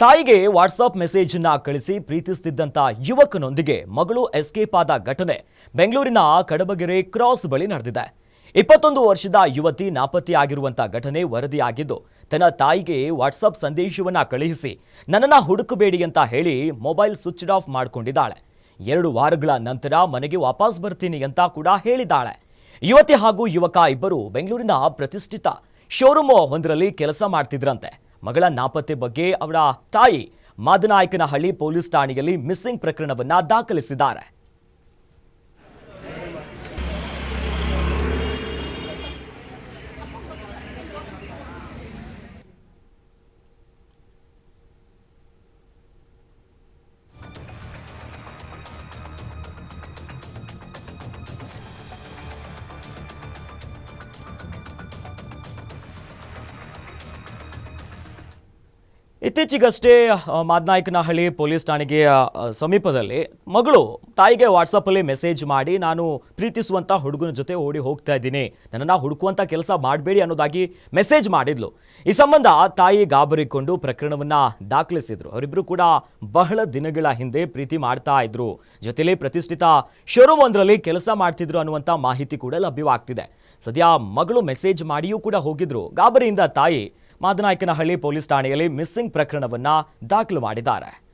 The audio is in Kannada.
ತಾಯಿಗೆ ವಾಟ್ಸಾಪ್ ಮೆಸೇಜ್ ಅನ್ನ ಕಳಿಸಿ ಪ್ರೀತಿಸುತ್ತಿದ್ದಂತ ಯುವಕನೊಂದಿಗೆ ಮಗಳು ಎಸ್ಕೇಪ್ ಆದ ಘಟನೆ ಬೆಂಗಳೂರಿನ ಕಡಬಗೆರೆ ಕ್ರಾಸ್ ಬಳಿ ನಡೆದಿದೆ. ಇಪ್ಪತ್ತೊಂದು ವರ್ಷದ ಯುವತಿ ನಾಪತ್ತೆಯಾಗಿರುವಂತ ಘಟನೆ ವರದಿಯಾಗಿದ್ದು, ತನ್ನ ತಾಯಿಗೆ ವಾಟ್ಸಪ್ ಸಂದೇಶವನ್ನ ಕಳುಹಿಸಿ, ನನ್ನನ್ನ ಹುಡುಕಬೇಡಿ ಅಂತ ಹೇಳಿ ಮೊಬೈಲ್ ಸ್ವಿಚ್ ಆಫ್ ಮಾಡಿಕೊಂಡಿದ್ದಾಳೆ. ಎರಡು ವಾರಗಳ ನಂತರ ಮನೆಗೆ ವಾಪಸ್ ಬರ್ತೀನಿ ಅಂತ ಕೂಡ ಹೇಳಿದ್ದಾಳೆ. ಯುವತಿ ಹಾಗೂ ಯುವಕ ಇಬ್ಬರು ಬೆಂಗಳೂರಿನ ಪ್ರತಿಷ್ಠಿತ ಶೋರೂಮ್ ಒಂದರಲ್ಲಿ ಕೆಲಸ ಮಾಡ್ತಿದ್ರಂತೆ. ಮಗಳ ನಾಪತ್ತೆ ಬಗ್ಗೆ ಅವರ ತಾಯಿ ಮಾದನಾಯಕನಹಳ್ಳಿ ಪೊಲೀಸ್ ಠಾಣೆಯಲ್ಲಿ ಮಿಸ್ಸಿಂಗ್ ಪ್ರಕರಣವನ್ನು ದಾಖಲಿಸಿದ್ದಾರೆ. ಇತ್ತೀಚೆಗಷ್ಟೇ ಮಾದನಾಯಕನಹಳ್ಳಿ ಪೊಲೀಸ್ ಠಾಣೆಗೆ ಸಮೀಪದಲ್ಲಿ ಮಗಳು ತಾಯಿಗೆ ವಾಟ್ಸಪ್ಪಲ್ಲಿ ಮೆಸೇಜ್ ಮಾಡಿ, ನಾನು ಪ್ರೀತಿಸುವಂಥ ಹುಡುಗನ ಜೊತೆ ಓಡಿ ಹೋಗ್ತಾ ಇದ್ದೀನಿ. ನನ್ನನ್ನು ಹುಡುಕುವಂಥ ಕೆಲಸ ಮಾಡಬೇಡಿ ಅನ್ನೋದಾಗಿ ಮೆಸೇಜ್ ಮಾಡಿದ್ಲು. ಈ ಸಂಬಂಧ ತಾಯಿ ಗಾಬರಿಕೊಂಡು ಪ್ರಕರಣವನ್ನ ದಾಖಲಿಸಿದರು. ಅವರಿಬ್ಬರು ಕೂಡ ಬಹಳ ದಿನಗಳ ಹಿಂದೆ ಪ್ರೀತಿ ಮಾಡ್ತಾ ಇದ್ರು. ಜೊತೆಲಿ ಪ್ರತಿಷ್ಠಿತ ಶೋರೂಮ್ ಒಂದರಲ್ಲಿ ಕೆಲಸ ಮಾಡ್ತಿದ್ರು ಅನ್ನುವಂಥ ಮಾಹಿತಿ ಕೂಡ ಲಭ್ಯವಾಗ್ತಿದೆ. ಸದ್ಯ ಮಗಳು ಮೆಸೇಜ್ ಮಾಡಿಯೂ ಕೂಡ ಹೋಗಿದ್ರು. ಗಾಬರಿಯಿಂದ ತಾಯಿ ಮಾದನಾಯಕನಹಳ್ಳಿ ಪೊಲೀಸ್ ಠಾಣೆಯಲ್ಲಿ ಮಿಸ್ಸಿಂಗ್ ಪ್ರಕರಣವನ್ನ ದಾಖಲು ಮಾಡಿದ್ದಾರೆ.